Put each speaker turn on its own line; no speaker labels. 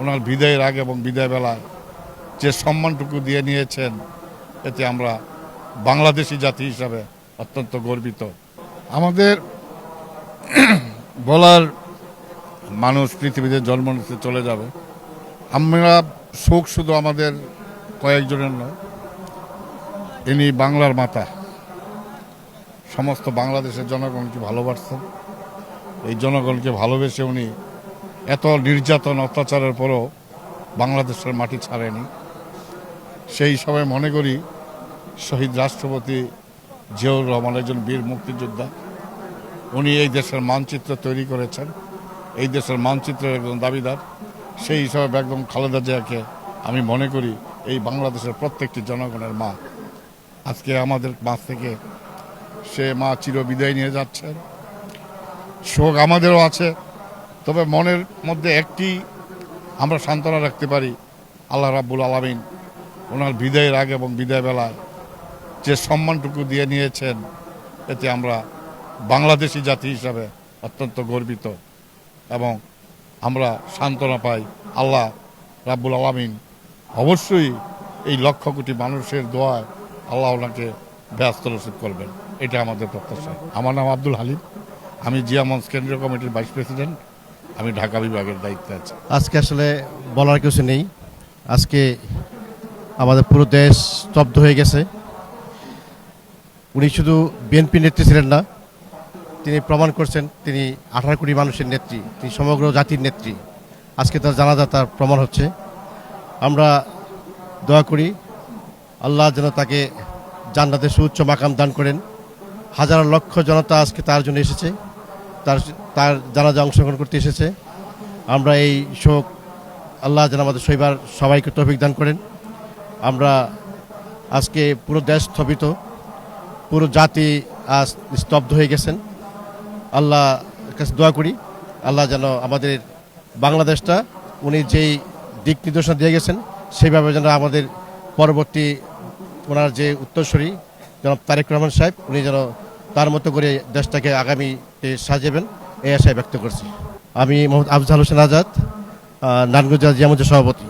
ওনার বিদায়ের আগে এবং বিদায় বেলায় যে সম্মানটুকু দিয়ে নিয়েছেন, এতে আমরা বাংলাদেশি জাতি হিসাবে অত্যন্ত গর্বিত। আমাদের বলার মানুষ পৃথিবীতে জন্ম নিতে চলে যাবে। আমরা শোক শুধু আমাদের কয়েকজনের নয়, ইনি বাংলার মাতা। সমস্ত বাংলাদেশের জনগণকে ভালোবাসতেন এই জনগণকে ভালোবেসে উনি এত নির্যাতন, অত্যাচারের পরও বাংলাদেশের মাটি ছাড়েনি। সেই সময় মনে করি শহীদ রাষ্ট্রপতি জিয়াউর রহমান একজন বীর মুক্তিযোদ্ধা। উনি এই দেশের মানচিত্র তৈরি করেছেন। এই দেশের মানচিত্রের একজন দাবিদার। সেই হিসাবে বেগম খালেদা জিয়াকে আমি মনে করি এই বাংলাদেশের প্রত্যেকটি জনগণের মা। আজকে আমাদের মাছ থেকে সে মা চির বিদায় নিয়ে যাচ্ছেন। শোক আমাদেরও আছে। তবে মনের মধ্যে একটি আমরা সান্ত্বনা রাখতে পারি, আল্লাহ রাব্বুল আলামিন ওনার বিদায়ের আগে এবং বিদায় বেলায় যে সম্মানটুকু দিয়ে নিয়েছেন, এতে আমরা বাংলাদেশি জাতি হিসাবে অত্যন্ত গর্বিত এবং আমরা সান্ত্বনা পাই, আল্লাহ রাব্বুল আলামিন অবশ্যই এই লক্ষ কোটি মানুষের দোয়ায় আল্লাহ ওনাকে ব্যস্ত রসিদ করবেন। এটা আমাদের প্রত্যাশা। আমার নাম আব্দুল হালিম। আমি জিয়া মঞ্চ কেন্দ্রীয় কমিটির ভাইস প্রেসিডেন্ট। আমি ঢাকা বিভাগের দায়িত্বে আছি।
আজকে আসলে বলার কিছু নেই। আজকে আমাদের পুরো দেশ স্তব্ধ হয়ে গেছে। উনি শুধু বিএনপি নেত্রী ছিলেন না, তিনি প্রমাণ করছেন তিনি আঠারো কোটি মানুষের নেত্রী, তিনি সমগ্র জাতির নেত্রী। আজকে তার জানাজা তার প্রমাণ হচ্ছে। আমরা দোয়া করি আল্লাহ যেন তাকে জান্নাতের সুউচ্চ মাকাম দান করেন। হাজার লক্ষ জনতা আজকে তার জন্য এসেছে। তার তার জানাজা অংশগ্রহণ করতে এসেছে। আমরা এই শোক, আল্লাহ যেন আমাদের শৈবার সবাইকে তৌফিক দান করেন। আমরা আজকে পুরো দেশ স্থবিত, পুরো জাতি আজ স্তব্ধ হয়ে গেছেন। আল্লাহ কাছে দোয়া করি, আল্লাহ যেন আমাদের বাংলাদেশটা, উনি যেই দিক নির্দেশনা দিয়ে গেছেন, সেইভাবে যেন আমাদের পরবর্তী ওনার যে উত্তরসূরি, জনাব তারেক রহমান সাহেব, উনি যেন তার মতো করে দেশটাকে আগামীতে সাজাবেন, এই আশায় ব্যক্ত করছি। আমি মোহাম্মদ আফজাল হোসেন আজাদ নানগুজা জিয়ামতের সভাপতি।